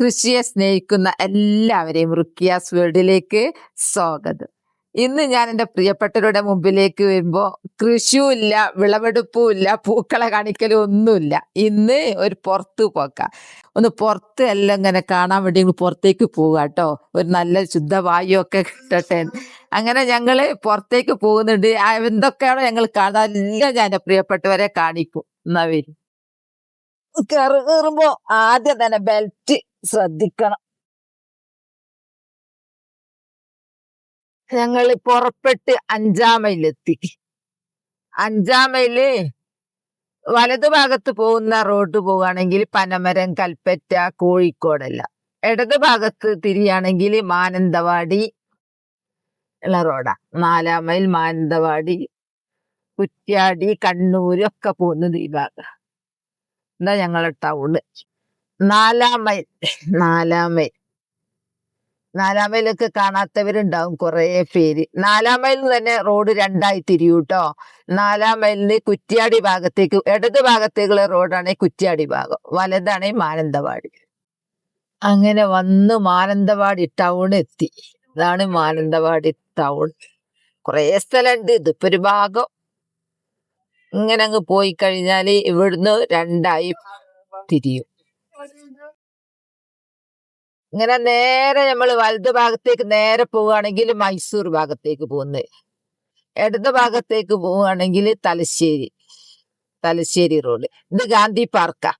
കൃഷിയെ സ്നേഹിക്കുന്ന എല്ലാവരെയും റുക്കിയാസ് വേൾഡിലേക്ക് സ്വാഗതം. ഇന്ന് ഞാൻ എന്റെ പ്രിയപ്പെട്ടവരുടെ മുമ്പിലേക്ക് വരുമ്പോൾ കൃഷിയും ഇല്ല വിളവെടുപ്പും ഇല്ല പൂക്കളെ കാണിക്കലും ഒന്നുമില്ല ഇന്ന് ഒരു പുറത്ത് പോക്ക. ഒന്ന് പുറത്ത് എല്ലാം ഇങ്ങനെ കാണാൻ വേണ്ടി പുറത്തേക്ക് പോവുക കേട്ടോ. ഒരു നല്ല ശുദ്ധവായു ഒക്കെ കിട്ടട്ടെ. അങ്ങനെ ഞങ്ങൾ പുറത്തേക്ക് പോകുന്നുണ്ട്. എന്തൊക്കെയാണോ ഞങ്ങൾ കാണാൻ എല്ലാം ഞാൻ എന്റെ പ്രിയപ്പെട്ടവരെ കാണിക്കും. എന്നാ വരും. കയറി കയറുമ്പോ ആദ്യം തന്നെ ബെൽറ്റ് ശ്രദ്ധിക്കണം. ഞങ്ങൾ പുറപ്പെട്ട് അഞ്ചാം മൈലെത്തി. അഞ്ചാം മൈൽ വലതു ഭാഗത്ത് പോകുന്ന റോഡ് പോവുകയാണെങ്കിൽ പനമരം കൽപ്പറ്റ കോഴിക്കോടല്ല. ഇടത് ഭാഗത്ത് തിരിയാണെങ്കിൽ മാനന്തവാടി ഉള്ള റോഡാ. നാലാം മൈൽ മാനന്തവാടി കുറ്റ്യാടി കണ്ണൂര് ഒക്കെ പോകുന്നത് ഈ ഭാഗം. എന്താ ഞങ്ങളെ ടൗണ്. നാലാം മൈൽ നാലാം മൈൽ നാലാം മൈലൊക്കെ കാണാത്തവരുണ്ടാവും കുറേ പേര്. നാലാം മൈലിൽ തന്നെ റോഡ് രണ്ടായി തിരിയൂ കേട്ടോ നാലാം മൈലിന് കുറ്റ്യാടി ഭാഗത്തേക്ക് ഇടത് ഭാഗത്തേക്കുള്ള റോഡാണ് കുറ്റ്യാടി ഭാഗം. വലതാണ് മാനന്തവാടി. അങ്ങനെ വന്ന് മാനന്തവാടി ടൗൺ എത്തി. ഇതാണ് മാനന്തവാടി ടൗൺ. കുറേ സ്ഥലമുണ്ട് ഇതിപ്പോ ഒരു ഭാഗം. ഇങ്ങനെ അങ്ങ് പോയി കഴിഞ്ഞാൽ ഇവിടുന്ന് രണ്ടായി തിരിയും. ഇങ്ങനെ നേരെ നമ്മൾ വലത് ഭാഗത്തേക്ക് നേരെ പോവുകയാണെങ്കിൽ മൈസൂർ ഭാഗത്തേക്ക് പോകുന്നത്. ഇടത് ഭാഗത്തേക്ക് പോവുകയാണെങ്കിൽ തലശ്ശേരി തലശ്ശേരി റോഡ്. ഇത് ഗാന്ധി പാർക്കാ.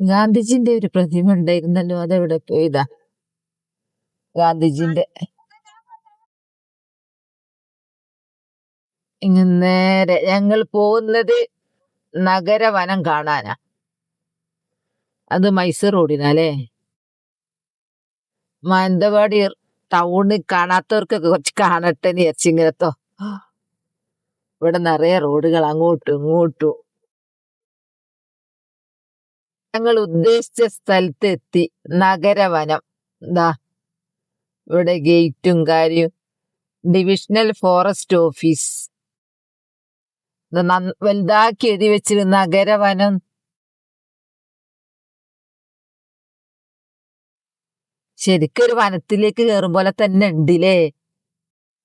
ഗാന്ധിജിന്റെ ഒരു പ്രതിമ ഉണ്ടായിരുന്നല്ലോ അതെവിടെ പോയതാ? ഗാന്ധിജിന്റെ. ഇങ്ങനെ നേരെ ഞങ്ങൾ പോകുന്നത് നഗരവനം കാണാനാ. അത് മൈസൂർ റോഡിനല്ലേ മാനന്തവാടി ടൗണ് കാണാത്തവർക്കൊക്കെ കുറച്ച് കാണട്ടെ എന്ന് വിചാരിച്ചിങ്ങനത്തോ ഇവിടെ നിറയെ റോഡുകൾ അങ്ങോട്ടും ഇങ്ങോട്ടും. ഞങ്ങൾ ഉദ്ദേശിച്ച സ്ഥലത്ത് എത്തി. നഗരവനം. എന്താ ഇവിടെ ഗേറ്റും കാര്യം. Divisional forest office. വലുതാക്കി എഴുതി വെച്ചിരുന്ന നഗരവനം. ശരിക്കും ഒരു വനത്തിലേക്ക് കയറും പോലെ തന്നെ ഉണ്ടല്ലേ?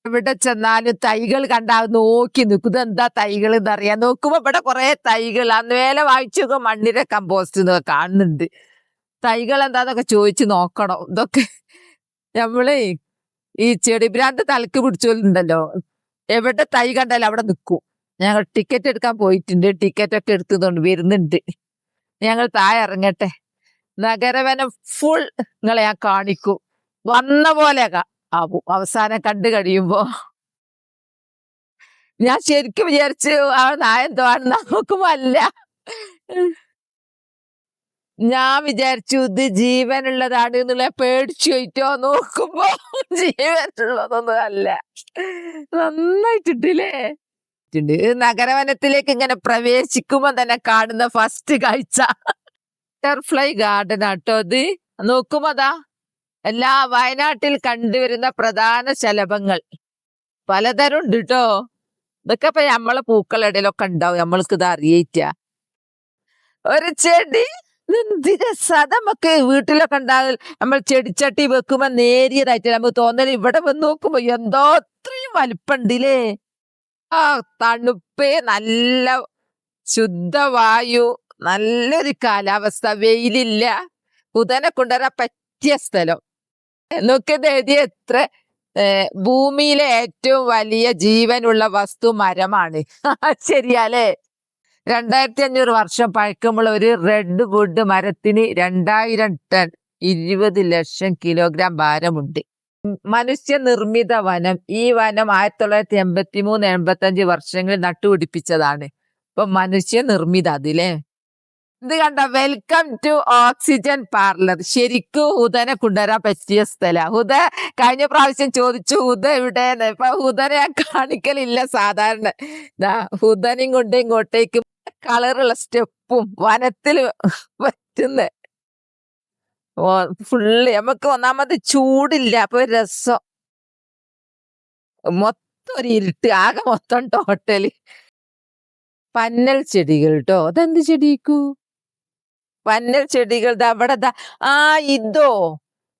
ഇവിടെ ചെന്നാലും തൈകൾ കണ്ടാ നോക്കി നിൽക്കും. എന്താ തൈകൾ എന്നറിയാൻ നോക്കുമ്പോ ഇവിടെ കുറെ തൈകൾ. അന്ന് വേല വായിച്ചു മണ്ണിര കമ്പോസ്റ്റ് എന്നൊക്കെ കാണുന്നുണ്ട്. തൈകൾ എന്താന്നൊക്കെ ചോദിച്ചു നോക്കണം. ഇതൊക്കെ നമ്മൾ ഈ ചെടിഭ്രാന്ത് തലക്ക് പിടിച്ചോലുണ്ടല്ലോ. എവിടെ തൈ കണ്ടാലും അവിടെ നിൽക്കും. ഞങ്ങൾ ടിക്കറ്റ് എടുക്കാൻ പോയിട്ടുണ്ട്. ടിക്കറ്റ് ഒക്കെ എടുത്തുകൊണ്ട് വരുന്നുണ്ട്. ഞങ്ങൾ താഴെ ഇറങ്ങട്ടെ. നഗരവനം ഫുൾ നിങ്ങളെ ഞാൻ കാണിക്കും. വന്ന പോലെ ആവും. അവസാനം കണ്ടു കഴിയുമ്പോ ഞാൻ ശരിക്കും വിചാരിച്ചു ആ നായെന്തോ ആണെന്ന് നോക്കുമ്പോ അല്ല. ഞാൻ വിചാരിച്ചു ഇത് ജീവനുള്ളതാണ് എന്നുള്ള പേടിച്ചു പോയിട്ടോ നോക്കുമ്പോ ജീവനുള്ളതൊന്നും അല്ല. നന്നായിട്ടിട്ടില്ലേ. നഗരവനത്തിലേക്ക് ഇങ്ങനെ പ്രവേശിക്കുമ്പോ തന്നെ കാണുന്ന ഫസ്റ്റ് കാഴ്ച. ബട്ടർഫ്ലൈ ഗാർഡൻ ആട്ടോ ഇത്. നോക്കുമതാ. എല്ലാ വയനാട്ടിൽ കണ്ടുവരുന്ന പ്രധാന ശലഭങ്ങൾ. പലതരം ഉണ്ട് കേട്ടോ ഇതൊക്കെ ഇപ്പൊ നമ്മളെ പൂക്കളിടയിലൊക്കെ ഉണ്ടാവും. നമ്മൾക്ക് ഇത് അറിയിറ്റ. ഒരു ചെടി. എന്ത് രസാ നമുക്ക് വീട്ടിലൊക്കെ ഉണ്ടാകും നമ്മൾ ചെടിച്ചട്ടി വെക്കുമ്പോ നേരിയതായിട്ട് നമുക്ക് തോന്നൽ ഇവിടെ വന്ന് നോക്കുമ്പോ എന്തോ അത്രയും വലുപ്പണ്ടില്ലേ ആ തണുപ്പേ നല്ല ശുദ്ധവായു. നല്ലൊരു കാലാവസ്ഥ വെയിലില്ല. കുതനെ കൊണ്ടുവരാൻ പറ്റിയ സ്ഥലം. നോക്കിയത് എഴുതിയ എത്ര ഭൂമിയിലെ ഏറ്റവും വലിയ ജീവനുള്ള വസ്തു മരമാണ്. ശരിയാലേ. രണ്ടായിരത്തി അഞ്ഞൂറ് വർഷം പഴക്കമുള്ള ഒരു റെഡ് വുഡ് മരത്തിന് രണ്ടായിരം ടൺ ഇരുപത് ലക്ഷം കിലോഗ്രാം ഭാരമുണ്ട്. മനുഷ്യ നിർമ്മിത വനം. ഈ വനം ആയിരത്തി തൊള്ളായിരത്തി എൺപത്തി മൂന്ന് എൺപത്തി അഞ്ച് വർഷങ്ങളിൽ നട്ടുപിടിപ്പിച്ചതാണ്. ഇപ്പൊ മനുഷ്യ നിർമ്മിത അതില്ലേ ഇത് കണ്ട? വെൽക്കം ടു ഓക്സിജൻ പാർലർ ശരിക്കും ഹുദനെ കൊണ്ടുവരാൻ പറ്റിയ സ്ഥല. ഹുദ കഴിഞ്ഞ പ്രാവശ്യം ചോദിച്ചു ഹുദ എവിടെയെന്ന്? ഇപ്പൊ ഹുദനെ ഞാൻ കാണിക്കലില്ല സാധാരണ. ഹുദനും കൊണ്ട് ഇങ്ങോട്ടേക്ക് കളറുള്ള സ്റ്റെപ്പും വനത്തിൽ പറ്റുന്ന. ഫുള്ള് നമുക്ക് ഒന്നാമത് ചൂടില്ല അപ്പൊ രസം. മൊത്തം ഒരു ഇരുട്ട് ആകെ മൊത്തം ടോട്ടൽ. പന്നൽ ചെടികൾ കേട്ടോ അതെന്ത് ചെടിക്കൂ പന്നൽ ചെടികൾ അവിടെ ദാ. ആ ഇതോ.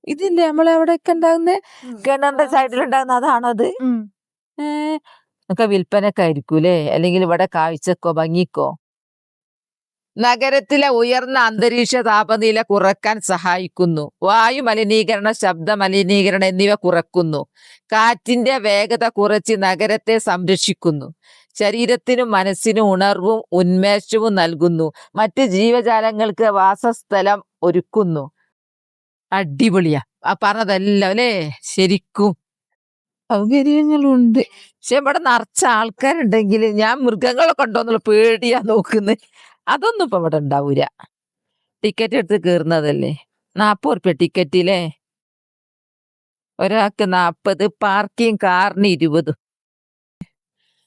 ഇതില്ലേ നമ്മളെ അവിടെയൊക്കെ ഉണ്ടാകുന്ന? കിണറിന്റെ സൈഡിലുണ്ടാകുന്ന അതാണോ അത്? ഒക്കെ വിൽപ്പനൊക്കെ ആയിരിക്കൂലേ അല്ലെങ്കിൽ ഇവിടെ കാഴ്ചക്കോ ഭംഗിക്കോ? നഗരത്തിലെ ഉയർന്ന അന്തരീക്ഷ താപനില കുറയ്ക്കാൻ സഹായിക്കുന്നു. വായു മലിനീകരണ ശബ്ദ മലിനീകരണം എന്നിവ കുറക്കുന്നു. കാറ്റിന്റെ വേഗത കുറച്ച് നഗരത്തെ സംരക്ഷിക്കുന്നു. ശരീരത്തിനും മനസ്സിനും ഉണർവും ഉന്മേഷവും നൽകുന്നു. മറ്റ് ജീവജാലങ്ങൾക്ക് വാസസ്ഥലം ഒരുക്കുന്നു. അടിപൊളിയാ. ആ പറഞ്ഞതെല്ലാം അല്ലേ? ശരിക്കും. സൗകര്യങ്ങളുണ്ട്. പക്ഷെ ഇവിടെ നിറച്ച ആൾക്കാരുണ്ടെങ്കിൽ ഞാൻ മൃഗങ്ങളെ കൊണ്ടോന്നുള്ള പേടിയാ നോക്കുന്നത് അതൊന്നും ഇപ്പൊ ഇവിടെ ഉണ്ടാവൂല. ടിക്കറ്റ് എടുത്ത് കയറുന്നതല്ലേ? നാപ്പത് ഉറുപ്പ്യ ടിക്കറ്റില്ലേ ഒരാൾക്ക് നാപ്പത് പാർക്കിംഗ് കാറിന് ഇരുപത്.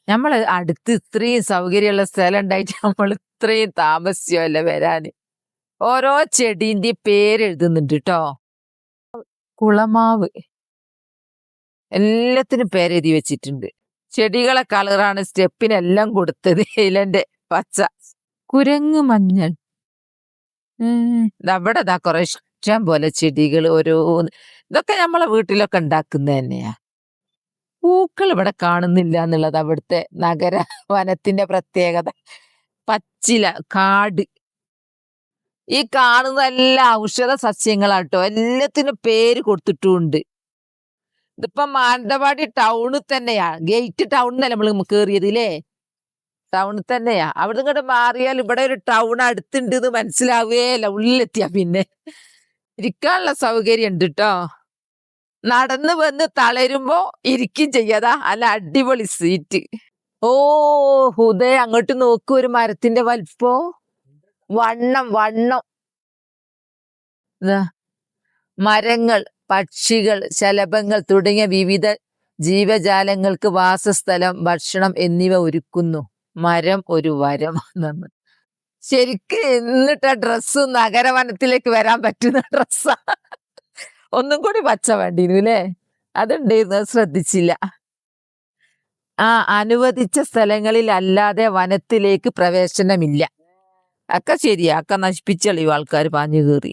നമ്മൾ അടുത്ത് ഇത്രയും സൗകര്യമുള്ള സ്ഥലം ഉണ്ടായിട്ട് നമ്മൾ ഇത്രയും താമസിച്ചല്ല വരാന്. ഓരോ ചെടീന്റെ പേരെഴുതുന്നുണ്ട് കേട്ടോ കുളമാവ്. എല്ലാത്തിനും പേരെഴുതി വെച്ചിട്ടുണ്ട്. ചെടികളെ കളറാണ് സ്റ്റെപ്പിനെല്ലാം കൊടുത്തത് ഇലന്റെ പച്ച. കുരങ്ങ് മഞ്ഞൾ. അവിടെ ഇതാ കുറെ ഇഷ്ടം പോലെ ചെടികൾ ഓരോ ഇതൊക്കെ നമ്മളെ വീട്ടിലൊക്കെ ഉണ്ടാക്കുന്ന തന്നെയാ പൂക്കൾ ഇവിടെ കാണുന്നില്ല എന്നുള്ളത് അവിടുത്തെ നഗര വനത്തിന്റെ പ്രത്യേകത. പച്ചില കാട്. ഈ കാണുന്ന എല്ലാ ഔഷധ സസ്യങ്ങളാട്ടോ. എല്ലാത്തിനും പേര് കൊടുത്തിട്ടുമുണ്ട്. ഇതിപ്പം മാനന്തവാടി ടൗണിൽ തന്നെയാ. ഗേറ്റ് ടൗണിൽ നമ്മൾ കേറിയത് ഇല്ലേ? ടൗണിൽ തന്നെയാ. അവിടെ ഇങ്ങോട്ട് മാറിയാൽ ഇവിടെ ഒരു ടൗൺ അടുത്തുണ്ട് എന്ന് മനസ്സിലാവുകയല്ല ഉള്ളിലെത്തിയാ പിന്നെ. ഇരിക്കാനുള്ള സൗകര്യം ഉണ്ട് കേട്ടോ നടന്ന് വന്ന് തളരുമ്പോ ഇരിക്കും ചെയ്യാതാ അല്ല അടിപൊളി സീറ്റ് ഓ ഹുദയ അങ്ങോട്ട് നോക്കൂ ഒരു മരത്തിന്റെ വലിപ്പോ. വണ്ണം വണ്ണം. മരങ്ങൾ പക്ഷികൾ ശലഭങ്ങൾ തുടങ്ങിയ വിവിധ ജീവജാലങ്ങൾക്ക് വാസസ്ഥലം ഭക്ഷണം എന്നിവ ഒരുക്കുന്നു. മരം ഒരു വരം ശരിക്കും ശരിക്ക് എന്നിട്ട് ആ ഡ്രസ്സ് നഗരവനത്തിലേക്ക് വരാൻ പറ്റുന്ന ഡ്രസ്സാ. ഒന്നും കൂടി പച്ച വേണ്ടിയിരുന്നു അല്ലേ അതുണ്ടായിരുന്നു ശ്രദ്ധിച്ചില്ല. ആ അനുവദിച്ച സ്ഥലങ്ങളിൽ അല്ലാതെ വനത്തിലേക്ക് പ്രവേശനമില്ല. അക്ക ശരിയാ ഒക്കെ നശിപ്പിച്ചളിയും ആൾക്കാർ പാഞ്ഞു കയറി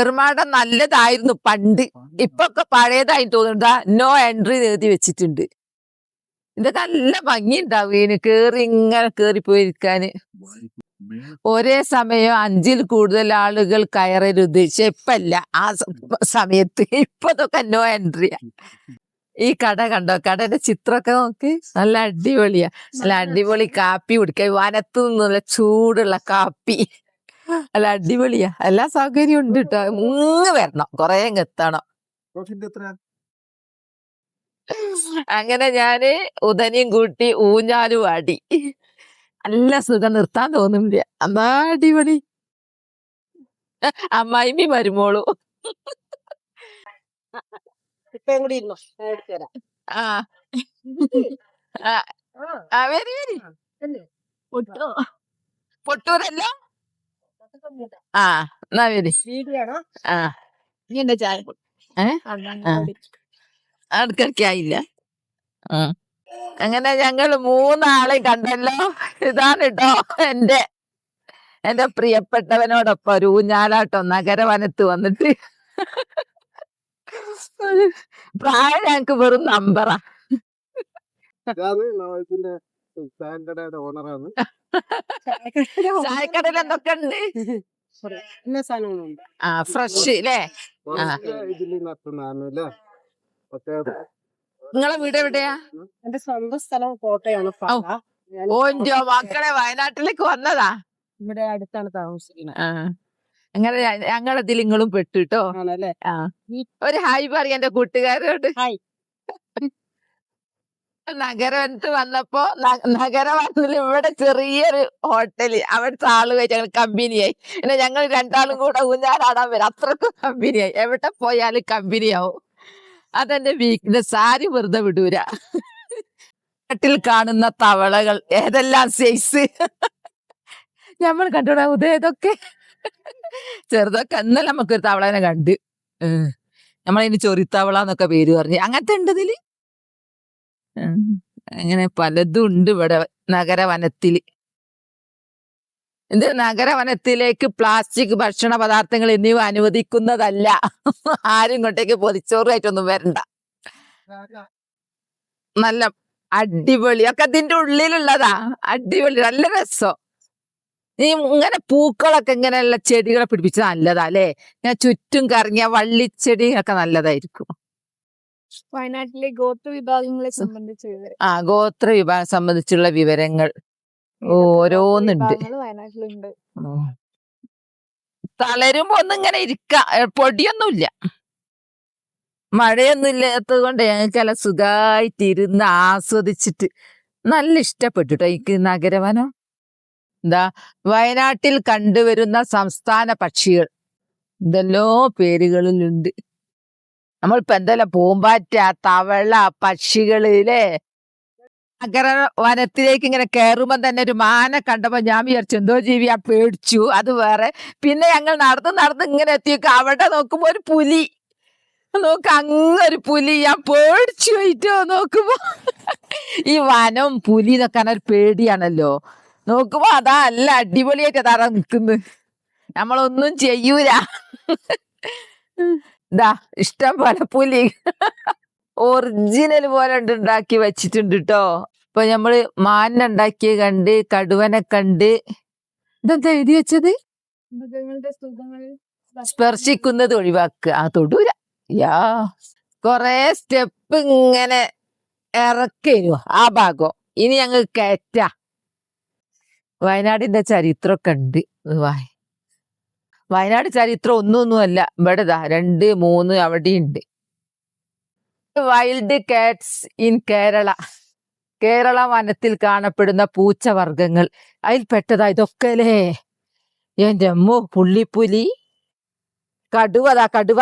ഏർമാടം നല്ലതായിരുന്നു പണ്ട്. ഇപ്പൊ ഒക്കെ പഴയതായി തോന്നുന്നുണ്ട് നോ എൻട്രി എഴുതി വെച്ചിട്ടുണ്ട്. ഇതൊക്കെ നല്ല ഭംഗി ഉണ്ടാവും കേറി ഇങ്ങനെ കേറി പോയിരിക്കാന് ഒരേ സമയം അഞ്ചിൽ കൂടുതൽ ആളുകൾ കയറരുത്. പക്ഷെ ഇപ്പല്ല. ആ സമയത്ത് ഇപ്പൊ ഇതൊക്കെ നോ എൻട്രിയാ ഈ കട കണ്ടോ? കടയുടെ ചിത്രമൊക്കെ നോക്ക്. നല്ല അടിപൊളിയാ. നല്ല അടിപൊളി കാപ്പി കുടിക്കുക വനത്തു നിന്നുള്ള ചൂടുള്ള കാപ്പി. നല്ല അടിപൊളിയാ. എല്ലാ സൗകര്യവും ഉണ്ട് കേട്ടോ മൂന്ന് വരണം. കൊറേ എത്തണം. അങ്ങനെ ഞാൻ ഉദനിയും കൂട്ടി ഊഞ്ഞാലും ആടി നല്ല സുഖം നിർത്താൻ തോന്നുന്നില്ല. എന്നാ അടിപൊളി. അമ്മായിമി വരുമോളൂ ഇപ്പം കൂടി ഇരുന്നോ? ഞാൻ എടുത്തു തരാം. ആ. ആ, വരി വരി. പൊട്ടോ. പൊട്ടൂരല്ല? ആ എന്നാ വരി. ആ. നീ എന്റെ ചായ? ഏ? ആ. അങ്ങനെ ഞങ്ങൾ മൂന്നാളെ കണ്ടല്ലോ. ഇതാണ് കേട്ടോ എന്റെ എന്റെ പ്രിയപ്പെട്ടവനോടൊപ്പം ഒരു ഊഞ്ഞാലാട്ടം നഗരവനത്ത് വന്നിട്ട്. പ്രായം ഞങ്ങക്ക് വെറും നമ്പറാ. ഓണറാണ്. ചായക്കടയിൽ എന്തൊക്കെ ഉണ്ട്? ഇന്ന സാധനങ്ങളുണ്ട് ആ ഫ്രഷ് അല്ലേ ഇതിൽ നടത്തുന്നതാണ് അല്ലേ നിങ്ങളെ വീട് എവിടെയാ? എന്റെ സ്വന്തം സ്ഥലം കോട്ടയാണ് ഓഞ്ചോ മക്കളെ വയനാട്ടിലേക്ക് വന്നതാ? ഇവിടെ അടുത്താണ് താമസിക്കുന്നത് അങ്ങനെ ഞങ്ങളതിൽ നിങ്ങളും പെട്ടു കേട്ടോ ഒരു ഹായ് പറയും എന്റെ കൂട്ടുകാരോട്. ഹായ്. നഗരവനത്ത് വന്നപ്പോ നഗരവനത്തിൽ ഇവിടെ ചെറിയൊരു ഹോട്ടൽ. അവിടുത്തെ ആളുമായി ഞങ്ങൾ കമ്പനിയായി. പിന്നെ ഞങ്ങൾ രണ്ടാളും കൂടെ ഊഞ്ഞാലാടാൻ വരും. അത്രക്കും കമ്പനിയായി. എവിടെ പോയാലും കമ്പനിയാവും. അതെന്റെ വീക്ക്നെസ് ആരും വെറുതെ വിടൂരാ നാട്ടിൽ കാണുന്ന തവളകൾ ഏതെല്ലാം സൈസ് നമ്മൾ കണ്ടോടാ ഉദയതൊക്കെ ചെറുതൊക്കെ ഇന്നലെ നമുക്കൊരു തവളനെ കണ്ട്. നമ്മളതിന് ചൊറിത്തവള എന്നൊക്കെ പേര് പറഞ്ഞു. അങ്ങനത്തെ ഉണ്ട് ഇതിൽ. അങ്ങനെ പലതും ഉണ്ട് ഇവിടെ നഗരവനത്തിൽ. ഇത് നഗരവനത്തിലേക്ക് പ്ലാസ്റ്റിക് ഭക്ഷണ പദാർത്ഥങ്ങൾ എന്നിവ അനുവദിക്കുന്നതല്ല. ആരും ഇങ്ങോട്ടേക്ക് പൊതിച്ചോറായിട്ടൊന്നും വരണ്ട. നല്ല അടിപൊളി. ഒക്കെ അതിന്റെ ഉള്ളിലുള്ളതാ. അടിപൊളി. നല്ല രസം. ഈ ഇങ്ങനെ പൂക്കളൊക്കെ ഇങ്ങനെയുള്ള ചെടികളെ പിടിപ്പിച്ച് നല്ലതാ അല്ലേ? ഞാൻ ചുറ്റും കറങ്ങിയ വള്ളിച്ചെടി ഒക്കെ നല്ലതായിരിക്കും. വയനാട്ടിലെ ഗോത്ര വിഭാഗങ്ങളെ സംബന്ധിച്ച് വിവരം. ആ ഗോത്ര വിഭാഗം സംബന്ധിച്ചുള്ള വിവരങ്ങൾ. ഓരോന്നുണ്ട്. വയനാട്ടിലുണ്ട്. തളരുമ്പോ ഒന്നും ഇങ്ങനെ ഇരിക്ക പൊടിയൊന്നുമില്ല മഴയൊന്നും ഇല്ലാത്തത് കൊണ്ട് ഞങ്ങൾക്കെല്ലാം സുഖമായിട്ട് ഇരുന്ന് ആസ്വദിച്ചിട്ട് നല്ല ഇഷ്ടപ്പെട്ടു ട്ടോ എനിക്ക് നഗരവനം. എന്താ വയനാട്ടിൽ കണ്ടുവരുന്ന സംസ്ഥാന പക്ഷികൾ. എന്തെല്ലോ പേരുകളിലുണ്ട്. നമ്മളിപ്പോ എന്തെല്ലാം പൂമ്പാറ്റ തവള പക്ഷികൾ ല്ലേ? നഗര വനത്തിലേക്ക് ഇങ്ങനെ കയറുമ്പോൾ തന്നെ ഒരു മാന കണ്ടപ്പോൾ ഞാൻ വിചാരിച്ചു എന്തോ ജീവി ആ പേടിച്ചു അത് വേറെ. പിന്നെ ഞങ്ങൾ നടന്ന് നടന്ന് ഇങ്ങനെ എത്തിയൊക്കെ അവിടെ നോക്കുമ്പോ ഒരു പുലി. നോക്ക് അങ്ങൊരു പുലി. ഞാൻ പേടിച്ചു പോയിട്ടോ നോക്കുമ്പോ. ഈ വനം പുലി എന്നൊക്കെ ഒരു പേടിയാണല്ലോ. നോക്കുമ്പോ അതാ അല്ല അടിപൊളിയായിട്ട് അതാ നിൽക്കുന്നു. നമ്മളൊന്നും ചെയ്യൂല. ഇതാ ഇഷ്ടം പോലെ പുലി. ഒറിജിനൽ പോലെ ഉണ്ട് ഉണ്ടാക്കി വെച്ചിട്ടുണ്ട് കേട്ടോ ഇപ്പൊ നമ്മൾ മാനിനെ ഉണ്ടാക്കിയ കണ്ട് കടുവനെ കണ്ട്. ഇതെന്താ എഴുതി വെച്ചത്? മൃഗങ്ങളുടെ സുഖങ്ങൾ സ്പർശിക്കുന്നത് ഒഴിവാക്കുക. ആ തൊടൂല. യാ. കൊറേ സ്റ്റെപ്പ് ഇങ്ങനെ ഇറക്കരു ആ ഭാഗം. ഇനി ഞങ്ങൾ കയറ്റ വയനാടിന്റെ ചരിത്രമൊക്കെ ഉണ്ട് വയനാട് ചരിത്രം ഒന്നൊന്നുമല്ല ഇവിടെ രണ്ട് മൂന്ന് അവിടെയുണ്ട്. Wild cats in Kerala Kerala വനത്തിൽ കാണപ്പെടുന്ന പൂച്ചവർഗങ്ങൾ അതിൽ പെട്ടതാ ഇതൊക്കെ അല്ലേ എന്റെ അമ്മോ പുള്ളിപ്പുലി. കടുവതാ കടുവ.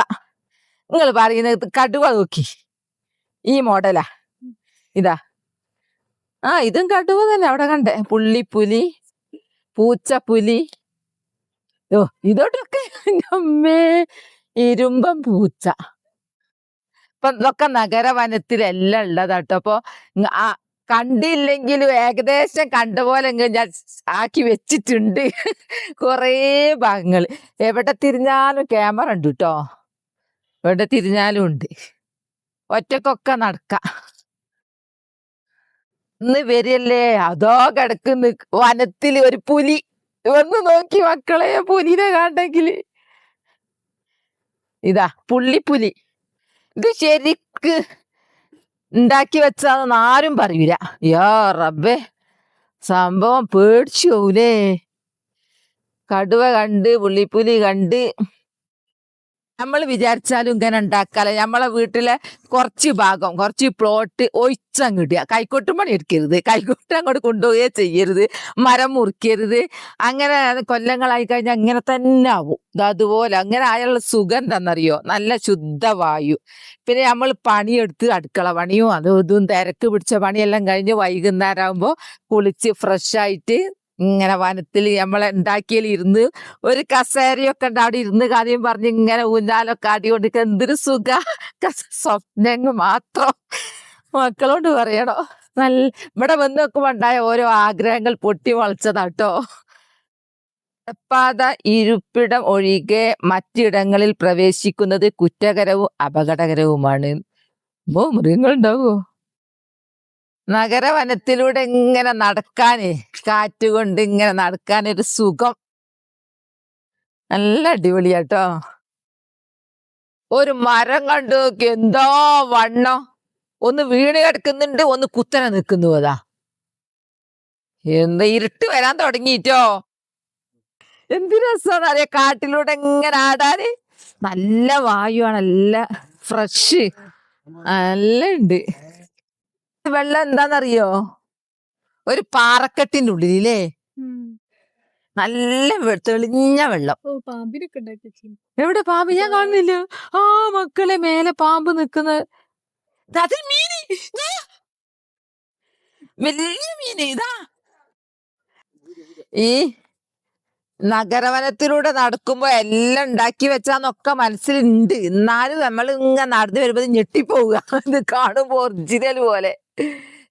നിങ്ങൾ പറയുന്നത് കടുവ നോക്കി. ഈ മോഡലാ. ഇതാ. ആ ഇതും കടുവ തന്നെ അവിടെ കണ്ടേ. പുള്ളിപ്പുലി പൂച്ചപ്പുലി. ഓ ഇതോട്ടൊക്കെ അമ്മേ. ഇരുമ്പം പൂച്ച. ഇപ്പൊ ഇതൊക്കെ നഗരവനത്തിലെല്ലാം ഉള്ളതാട്ടോ. അപ്പൊ ഇങ്ങ ആ കണ്ടില്ലെങ്കിലും ഏകദേശം കണ്ട പോലെ ഞാൻ ആക്കി വെച്ചിട്ടുണ്ട്. കുറേ ഭാഗങ്ങൾ എവിടെ തിരിഞ്ഞാലും ക്യാമറ ഉണ്ട് കേട്ടോ എവിടെ തിരിഞ്ഞാലും ഉണ്ട്. ഒറ്റക്കൊക്കെ നടക്കാം. ഇന്ന് വരില്ലേ അതോ കിടക്കുന്നു വനത്തിൽ ഒരു പുലി. ഒന്ന് നോക്കി മക്കളെ പുലിനെ കണ്ടെങ്കിൽ ഇതാ പുള്ളിപ്പുലി. ഇത് ശരിക്ക് ഉണ്ടാക്കി വെച്ചാന്ന് ആരും പറയൂല. യാ റബ്ബെ സംഭവം പേടിച്ചു പോകൂലേ കടുവ കണ്ട് പുള്ളിപ്പുലി കണ്ട്. നമ്മൾ വിചാരിച്ചാലും ഇങ്ങനെ ഉണ്ടാക്കാല നമ്മളെ വീട്ടിലെ കുറച്ച് ഭാഗം കുറച്ച് പ്ലോട്ട് ഒഴിച്ചങ്ങിടുക കൈക്കോട്ടും പണി എടുക്കരുത്. കൈക്കോട്ട് അങ്ങോട്ട് കൊണ്ടുപോവുകയേ ചെയ്യരുത്. മരം മുറിക്കരുത്. അങ്ങനെ കൊല്ലങ്ങളായി കഴിഞ്ഞാൽ അങ്ങനെ തന്നെ ആവും. അതുപോലെ അങ്ങനെ ആയുള്ള സുഖം എന്താണെന്നറിയോ? നല്ല ശുദ്ധവായു പിന്നെ നമ്മൾ പണിയെടുത്ത് അടുക്കള പണിയും അതും ഇതും തിരക്ക് പിടിച്ച പണിയെല്ലാം കഴിഞ്ഞ് വൈകുന്നേരം ആകുമ്പോൾ കുളിച്ച് ഫ്രഷ് ആയിട്ട് ഇങ്ങനെ വനത്തിൽ നമ്മളെ ഉണ്ടാക്കിയിൽ ഇരുന്ന് ഒരു കസേരയൊക്കെ ഉണ്ട്. അവിടെ ഇരുന്ന് കാര്യം പറഞ്ഞ് ഇങ്ങനെ ഊഞ്ഞാലൊക്കെ ആടിക്കൊണ്ട് എന്തൊരു സുഖ. സ്വപ്നങ്ങൾ മാത്രം. മക്കളോട് പറയണോ? നല്ല ഇവിടെ വന്ന് ഉണ്ടായ ഓരോ ആഗ്രഹങ്ങൾ പൊട്ടി മുളച്ചതാട്ടോ പാത ഇരുപ്പിടം ഒഴികെ മറ്റിടങ്ങളിൽ പ്രവേശിക്കുന്നത് കുറ്റകരവും അപകടകരവുമാണ്. ഓ മൃഗങ്ങൾ ഉണ്ടാവോ നഗരവനത്തിലൂടെ ഇങ്ങനെ നടക്കാന് കാറ്റ് കൊണ്ട് ഇങ്ങനെ നടക്കാൻ ഒരു സുഖം. നല്ല അടിപൊളിയാട്ടോ. ഒരു മരം കണ്ടു നോക്കി എന്തോ വണ്ണം. ഒന്ന് വീണ് കിടക്കുന്നുണ്ട് ഒന്ന് കുത്തനെ നിൽക്കുന്നു അതാ. എന്താ ഇരുട്ട് വരാൻ തുടങ്ങിയിട്ടോ. എന്ത് രസമാണ് അറിയാം? കാട്ടിലൂടെ എങ്ങനെ ആടാന്. നല്ല വായുവാണ് നല്ല ഫ്രഷ്. നല്ല ഉണ്ട്. വെള്ളം എന്താന്നറിയോ ഒരു പാറക്കെട്ടിന്റെ ഉള്ളിലേ നല്ല തെളിഞ്ഞ വെള്ളം. എവിടെ പാമ്പ്? ഞാൻ കാണുന്നില്ല. ആ മക്കളെ മേലെ പാമ്പ് നിക്കുന്നത് അത് മീന്. വലിയ മീന് ഇതാ. ഈ നഗരവനത്തിലൂടെ നടക്കുമ്പോ എല്ലാം ഉണ്ടാക്കി വെച്ചാന്നൊക്കെ മനസ്സിലുണ്ട്. എന്നാലും നമ്മൾ ഇങ്ങനെ നടന്നു വരുമ്പോ ഞെട്ടിപ്പോവുക. ഇത് കാണുമ്പോ ഒറിജിനൽ പോലെ.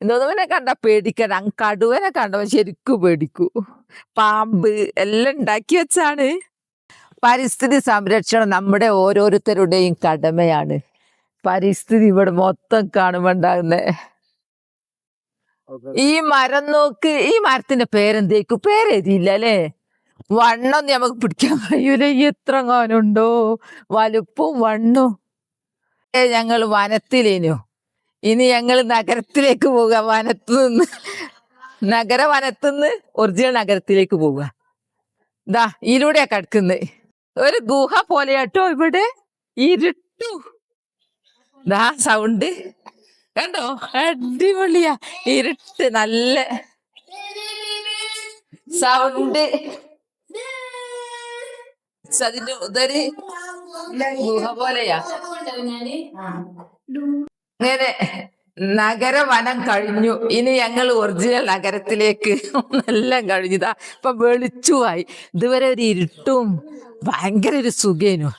ഇതൊന്നുവിനെ കണ്ട? പേടിക്കണം കടുവനെ കണ്ടവൻ ശരിക്കും പേടിക്കൂ. പാമ്പ് എല്ലാം ഉണ്ടാക്കി വെച്ചാണ്. പരിസ്ഥിതി സംരക്ഷണം നമ്മുടെ ഓരോരുത്തരുടെയും കടമയാണ്. പരിസ്ഥിതി ഇവിടെ മൊത്തം കാണുമ്പോണ്ടാകുന്നേ ഈ മരം നോക്ക്. ഈ മരത്തിന്റെ പേരെന്തേക്കും? പേരെഴുതിയില്ല അല്ലേ? വണ്ണം നമുക്ക് പിടിക്കാൻ കഴിയൂല. എത്ര കാനുണ്ടോ വലുപ്പും വണ്ണോ. ഏ ഞങ്ങൾ വനത്തിലേനു. ഇനി ഞങ്ങൾ നഗരത്തിലേക്ക് പോവുക വനത്തു നിന്ന് നഗര വനത്തു നിന്ന് ഒറിജിനൽ നഗരത്തിലേക്ക് പോവുക ഇതാ ഇതിലൂടെയാ കിടക്കുന്നത് ഒരു ഗുഹ പോലെയാട്ടോ ഇവിടെ. ഇരുട്ടു. ദാ സൗണ്ട്. കണ്ടോ? അടിപൊളിയാ. ഇരുട്ട് നല്ല സൗണ്ട്. അതിന്റെ ഇതൊരു ഗുഹ പോലെയാ. അങ്ങനെ നഗരവനം കഴിഞ്ഞു. ഇനി ഞങ്ങൾ ഒറിജിനൽ നഗരത്തിലേക്ക് എല്ലാം കഴിഞ്ഞതാ. ഇപ്പൊ വെളിച്ചുമായി ഇതുവരെ ഒരു ഇരുട്ടും ഭയങ്കര ഒരു സുഖേനു.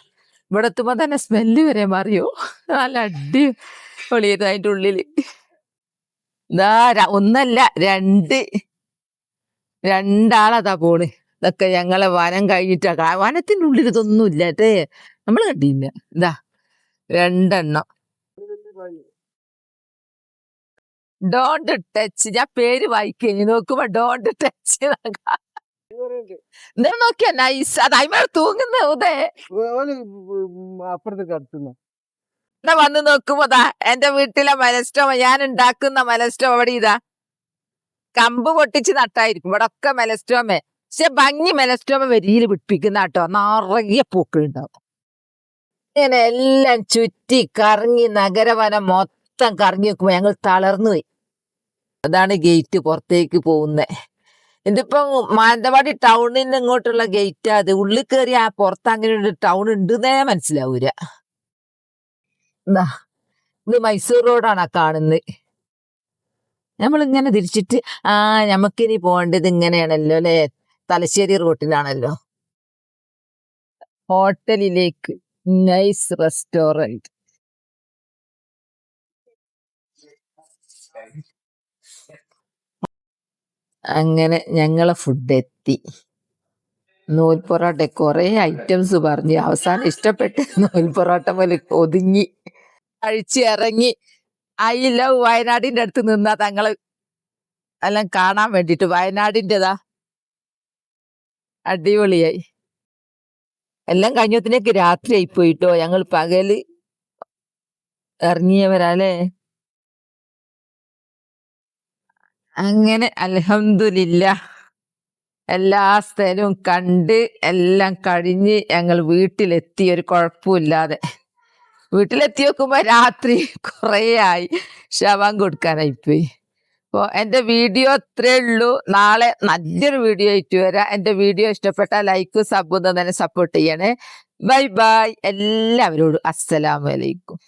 ഇവിടെ എത്തുമ്പോ തന്നെ സ്മെല്ല് വരെ മാറിയോ? നല്ല അടിപൊളിയായിരുന്നു അതിന്റെ ഉള്ളിൽ ഇതാ ഒന്നല്ല രണ്ട്. രണ്ടാളതാ പോണ്. ഇതൊക്കെ ഞങ്ങളെ വനം കഴിഞ്ഞിട്ടാ. വനത്തിന്റെ ഉള്ളിൽ ഇതൊന്നും ഇല്ല ഏട്ടേ നമ്മൾ കണ്ടില്ല. ഇതാ രണ്ടെണ്ണം. ഡോണ്ട് ടച്ച് ഞാൻ പേര് വായിക്കഴിഞ്ഞു നോക്കുമ്പോ ഡോണ്ട് ടച്ച് നോക്കിയാ നൈസ് അത് അയിമേൽ തൂങ്ങുന്ന ഉദേ. അപ്പുറത്ത് കടത്തുന്ന വന്ന് നോക്കുമ്പോ ദാ എന്റെ വീട്ടിലെ മലസ്റ്റോമ ഞാൻ ഉണ്ടാക്കുന്ന മലസ്റ്റോമ അവിടെ ഇതാ. കമ്പ് പൊട്ടിച്ച് നട്ടായിരിക്കും. ഇവിടെ ഒക്കെ മെലസ്റ്റോമേ പക്ഷെ ഭംഗി മെലസ്റ്റോമ വരിയിൽ പിടിപ്പിക്കുന്ന കേട്ടോ. നിറയെ പൂക്കളുണ്ടാവും ഇങ്ങനെ എല്ലാം ചുറ്റി കറങ്ങി നഗരവനം മൊത്തം കറങ്ങി വെക്കുമ്പോ ഞങ്ങൾ തളർന്നു പോയി. അതാണ് ഗേറ്റ് പുറത്തേക്ക് പോകുന്നത് ഇതിപ്പം മാനന്തവാടി ടൗണിന് ഇങ്ങോട്ടുള്ള ഗേറ്റ് അത് ഉള്ളിൽ കയറി ആ പുറത്ത് അങ്ങനെ ഒരു ടൗൺ ഉണ്ടെന്നേ മനസ്സിലാവൂല. ഇത് മൈസൂർ റോഡാണ് കാണുന്നത് നമ്മളിങ്ങനെ തിരിച്ചിട്ട് ആ നമുക്കിനി പോകേണ്ടത് ഇങ്ങനെയാണല്ലോ അല്ലെ? തലശ്ശേരി റോട്ടിലാണല്ലോ ഹോട്ടലിലേക്ക് നൈസ് റെസ്റ്റോറന്റ് അങ്ങനെ ഞങ്ങളെ ഫുഡ് എത്തി. നൂൽ പൊറോട്ട കുറെ ഐറ്റംസ് പറഞ്ഞു. അവസാനം ഇഷ്ടപ്പെട്ട് നൂൽ പൊറോട്ട പോലെ ഒതുങ്ങി. കഴിച്ച് ഇറങ്ങി. ഐ ലവ് വയനാടിന്റെ അടുത്ത് നിന്നാ തങ്ങൾ. എല്ലാം കാണാൻ വേണ്ടിട്ട് വയനാടിന്റെതാ അടിപൊളിയായി. എല്ലാം കഴിഞ്ഞത്തിനേക്ക് രാത്രി ആയി പോയിട്ടോ. ഞങ്ങൾ പകൽ ഇറങ്ങിയവരല്ലേ അങ്ങനെ അലഹമില്ല എല്ലാ സ്ഥലവും കണ്ട് എല്ലാം കഴിഞ്ഞ് ഞങ്ങൾ വീട്ടിലെത്തി. ഒരു കുഴപ്പമില്ലാതെ വീട്ടിലെത്തി നോക്കുമ്പോ രാത്രി കുറേ ആയി. ശവം കൊടുക്കാനായി പോയി അപ്പോൾ എന്റെ വീഡിയോ അത്രേ ഉള്ളൂ. നാളെ നല്ലൊരു വീഡിയോ ആയിട്ട് വരാം. എന്റെ വീഡിയോ ഇഷ്ടപ്പെട്ട ലൈക്ക് സബ് തന്നെ സപ്പോർട്ട് ചെയ്യണേ. Bye bye. എല്ലാവരോടും അസ്സലാമലൈക്കും